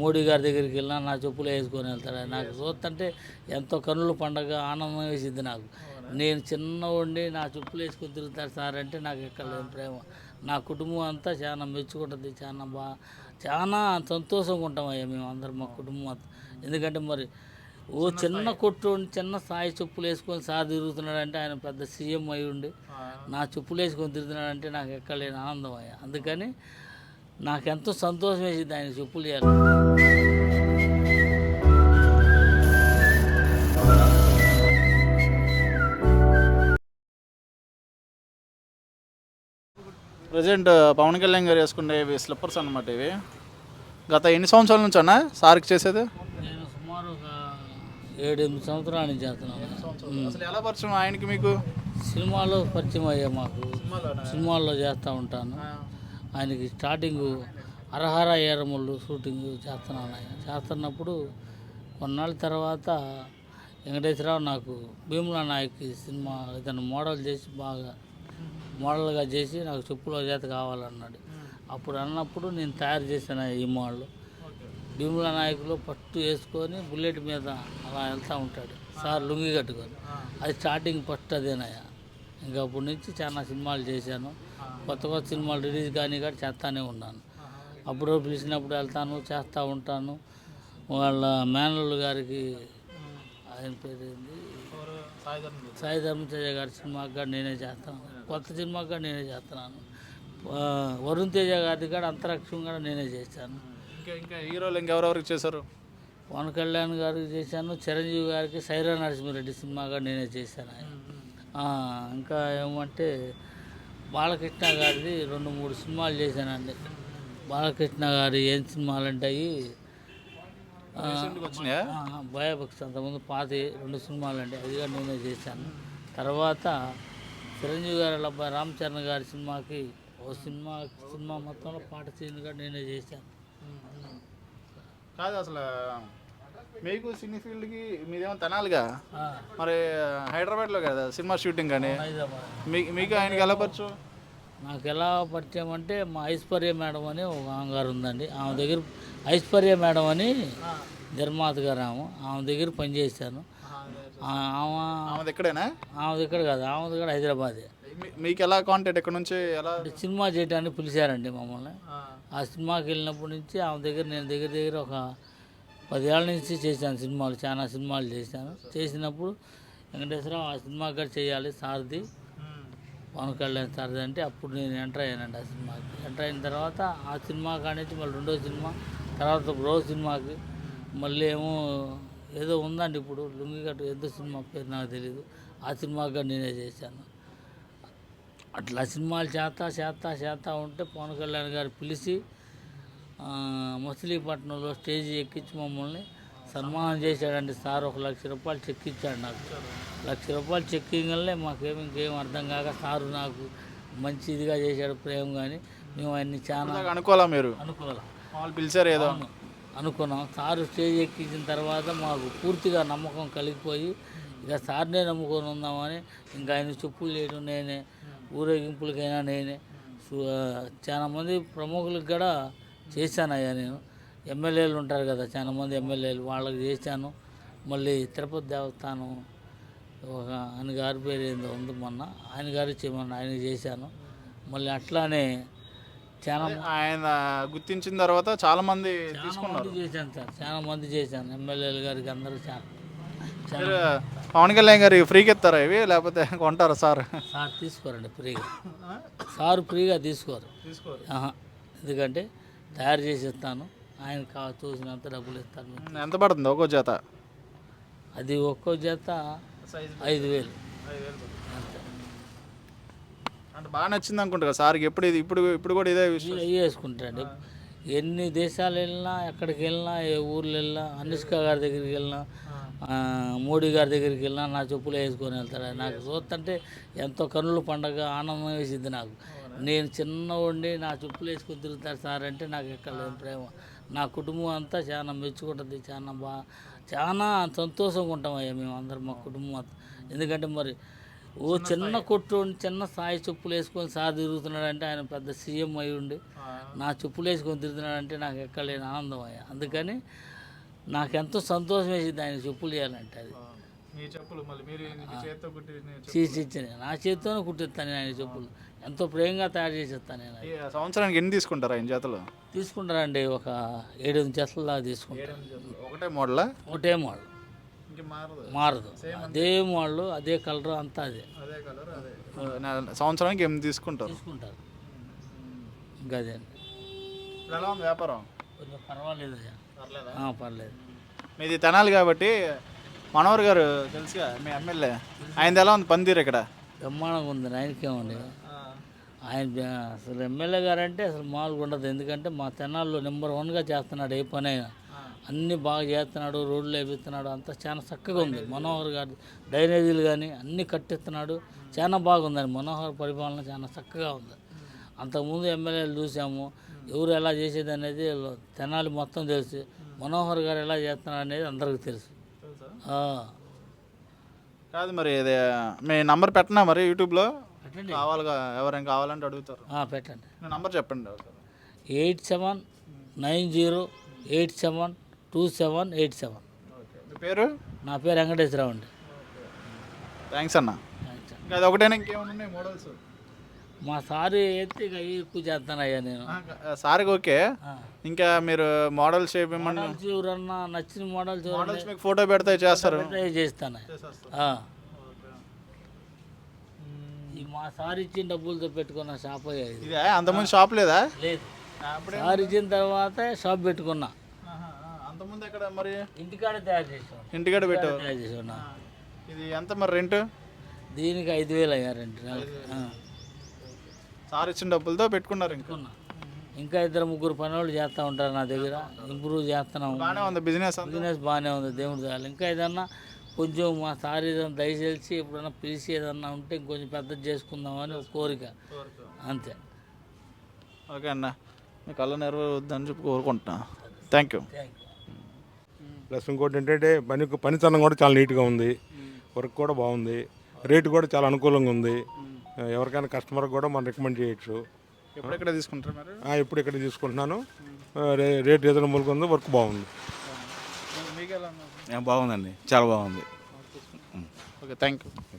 మోడీ గారి దగ్గరికి వెళ్ళినా నా చెప్పులు వేసుకొని వెళ్తాడు. నాకు చూస్తుంటే ఎంతో కన్నుల పండగ ఆనందం వేసింది నాకు. నేను చిన్నవాడిని నా చెప్పులు వేసుకొని తిరుగుతాడు సార్ అంటే నాకు ఎక్కడ లేని ప్రేమ. నా కుటుంబం అంతా చాలా మెచ్చుకుంటుంది. చాలా బా చాలా సంతోషంగా ఉంటాం అయ్యా మేము అందరం మా కుటుంబం అంతా. ఎందుకంటే మరి ఓ చిన్న కొట్టు చిన్న స్థాయి చెప్పులు వేసుకొని సార్ తిరుగుతున్నాడంటే ఆయన పెద్ద సీఎం అయి ఉండి నా చెప్పులు వేసుకొని తిరుగుతున్నాడంటే నాకు ఎక్కడ లేని ఆనందం అయ్యా. అందుకని నాకెంతో సంతోషం వేసింది ఆయన చెప్పులు ఇవ్వాలి ప్రజెంట్ పవన్ కళ్యాణ్ గారు వేసుకునే ఇవి స్లిప్పర్స్ అనమాట ఇవి. గత ఎన్ని సంవత్సరాల నుంచి అన్న సార్కి చేసేది? నేను సుమారు ఒక ఏడెనిమిది సంవత్సరాల నుంచి చేస్తున్నాను. అసలు ఎలా పరిచయం ఆయనకి మీకు? సినిమాలో పరిచయం అయ్యా మాకు. సినిమాల్లో చేస్తూ ఉంటాను. ఆయనకి స్టార్టింగ్ అరహర ఏరములు షూటింగ్ చేస్తున్నాను ఆయన. చేస్తున్నప్పుడు కొన్నాళ్ళ తర్వాత వెంకటేశ్వరరావు నాకు భీములా నాయక్ సినిమా ఇతను మోడల్ చేసి బాగా మోడల్గా చేసి నాకు చెప్పులో చేత కావాలన్నాడు. అప్పుడు అన్నప్పుడు నేను తయారు చేశాను ఈ మోడల్. భీముల నాయకులు పట్టు వేసుకొని బుల్లెట్ మీద అలా వెళ్తూ ఉంటాడు. సార్ లుంగి కట్టుకొని. అది స్టార్టింగ్ ఫస్ట్ అదేనయ్యా. ఇంకా అప్పటి నుంచి చాలా సినిమాలు చేశాను. కొత్త కొత్త సినిమాలు రిలీజ్ కానీ కూడా చేస్తానే ఉన్నాను. అప్పుడు పిలిచినప్పుడు వెళ్తాను చేస్తూ ఉంటాను. వాళ్ళ మేనల్లు గారికి ఆయన పేరు ఏంది సాయి ధర్మతేజ గారి సినిమాకి కూడా నేనే చేస్తాను. కొత్త సినిమాకి కూడా నేనే చేస్తున్నాను. వరుణ్ తేజ గారిది కూడా అంతరిక్షం కూడా నేనే చేశాను. ఇంకా ఇంకా హీరోలు ఇంకెవరెవరికి చేశారు? పవన్ కళ్యాణ్ గారికి చేశాను చిరంజీవి గారికి సైరా నరసింహారెడ్డి సినిమాగా నేనే చేశాను ఇంకా ఏమంటే బాలకృష్ణ గారిది రెండు మూడు సినిమాలు చేశానండి. బాలకృష్ణ గారి ఏం సినిమాలు వచ్చినాయా? భయభక్తి అంతకుముందు పాతి రెండు సినిమాలు అండి అది కూడా నేనే చేశాను. తర్వాత చిరంజీవి గారి అబ్బాయి రామ్ చరణ్ గారి సినిమాకి ఓ సినిమా సినిమా మొత్తంలో పాట సీన్ కూడా నేనే చేశాను. కాదు అసలు మీకు సినీ ఫీల్డ్కి మీదేమో తెనాలిగా? మరి హైదరాబాద్లో కదా సినిమా షూటింగ్ కానీ? మీకు ఆయనకి ఎలా పరిచయం? నాకు ఎలా పరిచయం అంటే మా ఐశ్వర్య మేడం అని ఒక ఆమె గారు ఉందండి. ఆమె దగ్గర ఐశ్వర్య మేడం అని నిర్మాత గారు ఆమె. ఆమె దగ్గర పనిచేశాను. ఆమె ఆమెది ఎక్కడేనా ఆమె దగ్గర కాదు. ఆమె దగ్గర హైదరాబాదే. మీకు ఎలా కాంటాక్ట్? ఎక్కడ నుంచి ఎలా? సినిమా చేయడానికి పిలిచారండి మమ్మల్ని. ఆ సినిమాకి వెళ్ళినప్పటి నుంచి ఆమె దగ్గర నేను దగ్గర దగ్గర ఒక పదేళ్ళ నుంచి చేశాను సినిమాలు. చాలా సినిమాలు చేశాను. చేసినప్పుడు వెంకటేశ్వరరావు ఆ సినిమా కూడా చేయాలి సార్ది. పవన్ కళ్యాణ్ సార్ది అంటే అప్పుడు నేను ఎంటర్ అయ్యానండి ఆ సినిమాకి. ఎంటర్ అయిన తర్వాత ఆ సినిమా కానించి మళ్ళీ రెండో సినిమా తర్వాత బ్రో సినిమాకి. మళ్ళీ ఏమో ఏదో ఉందండి ఇప్పుడు లుంగిగట్టు ఏదో సినిమా పేరు నాకు తెలియదు ఆ సినిమాగా నేనే చేశాను. అట్లా సినిమాలు చేస్తా చేస్తా చేస్తా ఉంటే పవన్ కళ్యాణ్ గారు పిలిచి ఆ, మచిలీపట్నంలో స్టేజ్ ఎక్కించి మమ్మల్ని సన్మానం చేశాడండి సార్ ఒక లక్ష రూపాయలు చెక్ ఇచ్చాడు నాకు. లక్ష రూపాయలు చెక్ ఇవ్వగానే మాకేమి ఇంకేం అర్థం కాక సారు నాకు మంచి ఇదిగా చేశాడు ప్రేమ కానీ మేము ఆయన్ని చాలా ఇలాగ అనుకోవాలా మీరు? అనుకోవాలి వాళ్ళు పిలిచారు ఏదో. అనుకున్నాం. సారు స్టేజ్ ఎక్కించిన తర్వాత మాకు పూర్తిగా నమ్మకం కలిగిపోయి ఇక సార్నే నమ్ముకొని ఉందామని ఇంకా ఆయన చెప్పులు చేయడం నేనే. ఊరేగింపులకైనా నేనే. సు- చాలా మంది ప్రముఖులకు కూడా చేశానయ్యా నేను. ఎమ్మెల్యేలు ఉంటారు కదా చాలా మంది ఎమ్మెల్యేలు. వాళ్ళకి చేశాను. మళ్ళీ తిరుపతి దేవస్థానం ఒక ఆయన గారి పేరు ఏందో ఉంది మొన్న. ఆయన గారు చేయమని ఆయన చేశాను. మళ్ళీ అట్లానే చాలా ఆయన గుర్తించిన తర్వాత చాలా మంది చాలా మంది చేశాను సార్. చాలా మంది చేశాను. ఎమ్మెల్యేలు గారికి అందరూ చాలా పవన్ కళ్యాణ్ గారు ఫ్రీకి ఇస్తారా ఇవి? లేకపోతే కొంటారా సార్? సార్ తీసుకోరండి ఫ్రీగా. సార్ ఫ్రీగా తీసుకోరు. ఎందుకంటే తయారు చేసి ఇస్తాను ఆయన కా చూసినంత డబ్బులు ఇస్తాను ఎంత పడుతుంది ఒక్కో జత? అది ఒక్కో జత ఐదు వేలు. అంటే బాగా నచ్చింది అనుకుంటా సార్కి. ఎప్పుడు ఇది ఇప్పుడు ఇప్పుడు కూడా ఇదే విషయం. ఇవి వేసుకుంటారండి ఎన్ని దేశాలు వెళ్ళినా ఎక్కడికి వెళ్ళినా ఏ ఊర్లు వెళ్ళినా అనుష్క గారి దగ్గరికి వెళ్ళినా మోడీ గారి దగ్గరికి వెళ్ళినా నా చెప్పులు వేసుకొని వెళ్తాడు. నాకు చూస్తుంటే ఎంతో కన్నుల పండగ ఆనందం వేసింది నాకు. నేను చిన్నవాడిని నా చెప్పులు వేసుకొని తిరుగుతాడు సార్ అంటే నాకు ఎక్కడ ప్రేమ. నా కుటుంబం అంతా చాలా మెచ్చుకుంటుంది చాలా బా చాలా సంతోషంగా ఉంటాం అయ్యా మేము అందరం మా కుటుంబం అంతా. ఎందుకంటే మరి ఓ చిన్న కొట్టు చిన్న స్థాయి చెప్పులు వేసుకొని సార్ తిరుగుతున్నాడంటే ఆయన పెద్ద సీఎం అయి ఉండి నా చెప్పులు వేసుకొని తిరుగుతున్నాడంటే నాకు ఎక్కలేని ఆనందం అయ్యా. అందుకని నాకు ఎంతో సంతోషం వేసింది ఆయన చెప్పులు చేయాలంటే అది. మీ చెప్పులు మళ్ళీ మీరు చేతితో కుట్టి తీసిచ్చిన నా చేతితోనే కుట్టిస్తాను ఆయన చెప్పులు. ఎంతో ప్రేమగా తయారు చేసిస్తాను నేను ఈ సంవత్సరానికి ఎన్ని తీసుకుంటారు ఆయన చేతలు? తీసుకుంటారండి ఒక ఏడెనిమిది చెత్తల దాకా తీసుకుంటారు. ఒకటే మోడలా? ఒకటే మోడల్. మారదు. మారదు. అదే మోడల్ అదే కలర్ అంతా అదే. అదే కలర్ అదే. సంవత్సరానికి ఎనిమిది తీసుకుంటారు. తీసుకుంటారు. ఇంకా అదే ఎలా ఉంది వ్యాపారం? కొంచెం పర్వాలేదు. పర్లేదా? పర్లేదు. మీది తెనాలి కాబట్టి మనోహర్ గారు తెలుసుగా మీ ఎమ్మెల్యే. ఆయనది ఎలా ఉంది? పనితీరు ఇక్కడ. బ్రహ్మాండంగా ఉంది ఆయనకేమండి ఆయన అసలు ఎమ్మెల్యే గారు అంటే అసలు మామూలుగా ఉండదు. ఎందుకంటే మా తెనాల్లో నెంబర్ వన్గా చేస్తున్నాడు ఏ పని అయినా. అన్నీ బాగా చేస్తున్నాడు రోడ్లు వేపిస్తున్నాడు అంతా చాలా చక్కగా ఉంది. మనోహర్ గారు డ్రైనేజీలు కానీ అన్నీ కట్టిస్తున్నాడు. చాలా బాగుందండి. మనోహర్ పరిపాలన చాలా చక్కగా ఉంది. అంతకుముందు ఎమ్మెల్యేలు చూసాము. ఎవరు ఎలా చేసేది అనేది తెనాలి మొత్తం తెలుసు. మనోహర్ గారు ఎలా చేస్తున్నాడు అనేది అందరికీ తెలుసు. కాదు మరి ఇది మీ నంబర్ పెట్టనా మరి యూట్యూబ్లో? పెట్టండి. కావాలిగా ఎవరైనా కావాలంటే అడుగుతారు. పెట్టండి. మీ నంబర్ చెప్పండి eight seven nine zero eight seven two seven eight seven. మీ పేరు? నా పేరు వెంకటేశ్వరరావు అండి. థ్యాంక్స్ అన్న. అది ఒకటేనా ఇంకేమైనా ఉన్నాయి? మోడల్స్? మా సారు ఎత్తి ఇక ఎక్కువ చేస్తానయ్యా నేను. సార్కి ఓకే. ఇంకా మీరు చేయమని మోడల్స్ ఎవరన్నా నచ్చిన మోడల్స్ మోడల్స్ మీకు ఫోటో పెడితే చేస్తారు. ట్రై చేస్తాను ఆ. ఈ మా సార్ ఇచ్చిన డబ్బులతో పెట్టుకున్న షాప్ అయ్యా ఇది. ఇదే అంతకుముందు షాప్ లేదా? లేదు. సార్ ఇచ్చిన తర్వాత షాప్ పెట్టుకున్నా. అంతకుముందు ఎక్కడ మరి? ఇంటికాడే తయారు చేసాం ఇంటికాడ పెట్టావు తయారు చేసాను ఇది ఎంత మరి రెంట్ దీనికి ఐదు వేలు నెలకి. ఆ. సార్ ఇచ్చిన డబ్బులతో పెట్టుకున్నారు ఇంకా. ఇంకా ఇద్దరు ముగ్గురు పని వాళ్ళు చేస్తూ ఉంటారు నా దగ్గర. ఇంప్రూవ్ చేస్తున్నాము బాగానే ఉంది బిజినెస్ బిజినెస్ బాగానే ఉంది దేవుడి దయాలు ఇంకా ఏదన్నా కొంచెం మా సార్ ఏదైనా దయచేసి ఎప్పుడైనా పిలిచి ఏదన్నా ఉంటే ఇంకొంచెం పెద్దది చేసుకుందామని ఒక కోరిక. అంతే. ఓకే అన్న. మీ కళ్ళ నెరవేరుద్దని చెప్పి కోరుకుంటున్నా. Thank you thank you plus ఇంకోటి ఏంటంటే పని పనితనం కూడా చాలా నీట్గా ఉంది. వర్క్ కూడా బాగుంది. రేటు కూడా చాలా అనుకూలంగా ఉంది. ఎవరికైనా కస్టమర్ కూడా మనం రికమెండ్ చేయొచ్చు. ఎప్పుడెక్కడ తీసుకుంటారు మరి? ఆ, ఇప్పుడు ఇక్కడ తీసుకుంటున్నాను. రేట్ రీజనబుల్గా ఉంది వర్క్ బాగుంది? బాగుందండి. చాలా బాగుంది. Okay thank you